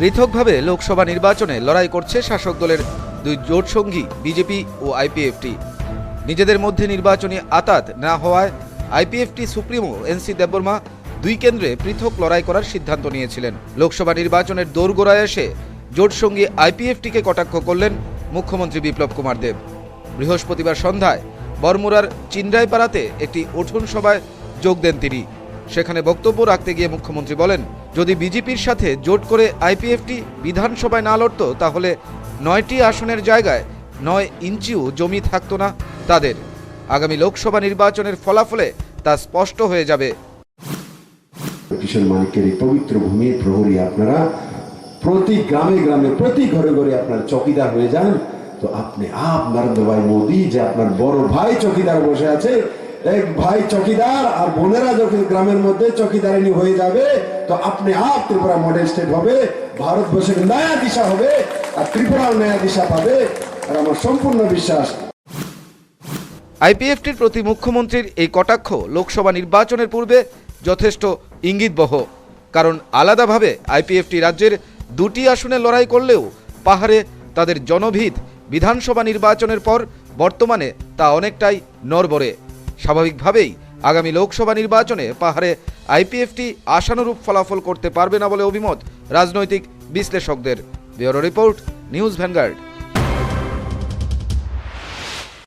পৃথকভাবে লোকসভা নির্বাচনে লড়াই করছে শাসক দলের দুই জোটসঙ্গী বিজেপি ও আইপিএফটি। নিজেদের মধ্যে নির্বাচনী আতাত না হওয়ায় আইপিএফটি সুপ্রিমো এনসি দেববর্মা দুই কেন্দ্রে পৃথক লড়াই করার সিদ্ধান্ত নিয়েছিলেন। লোকসভা নির্বাচনের দোরগোড়ায় এসে জোটসঙ্গী আইপিএফটিকে কটাক্ষ করলেন মুখ্যমন্ত্রী বিপ্লব কুমার দেব। বৃহস্পতিবার সন্ধ্যায় বরমুরার চিন্ডাইপাড়াতে একটি উঠোন সভায় যোগ দেন তিনি। সেখানে বক্তব্য রাখতে গিয়ে মুখ্যমন্ত্রী বলেন যদি বিজেপির সাথে জোট করে আইপিএফটি বিধানসভায় না লড়ত, তাহলে নয়টি আসনের জায়গায় নয় ইঞ্চিও জমি থাকতো না তাদের। আগামী লোকসভা নির্বাচনের ফলাফলে তা স্পষ্ট হয়ে যাবে। কিশোর মানিকের এই পবিত্র ভূমির প্রহরী আপনারা প্রতি গ্রামে গ্রামে, প্রতি ঘরে ঘরে আপনার চকিদার হয়ে যান। তো আপনি আপ নরেন্দ্র ভাই মোদী, যে আপনার বড় ভাই চকিদার বসে আছে ভাই চকিদার আর বোনেরা যখন গ্রামের মধ্যে চকিদারিনী হয়ে যাবে, তো আপনি আপ ত্রিপুরা মডেল স্টেট হবে, ভারতবর্ষের নয়া দিশা হবে, আর ত্রিপুরার নয়া দিশা পাবে, আর আমার সম্পূর্ণ বিশ্বাস। আইপিএফটির প্রতি মুখ্যমন্ত্রীর এই কটাক্ষ লোকসভা নির্বাচনের পূর্বে যথেষ্ট ইঙ্গিতবহ, কারণ আলাদাভাবে আইপিএফটি রাজ্যের দুটি আসনে লড়াই করলেও পাহাড়ে তাদের জনভিত বিধানসভা নির্বাচনের পর বর্তমানে তা অনেকটাই নরবরে স্বাভাবিকভাবেই আগামী লোকসভা নির্বাচনে পাহাড়ে আইপিএফটি আশানুরূপ ফলাফল করতে পারবে না বলে অভিমত রাজনৈতিক বিশ্লেষকদের। Bureau report, news Vanguard.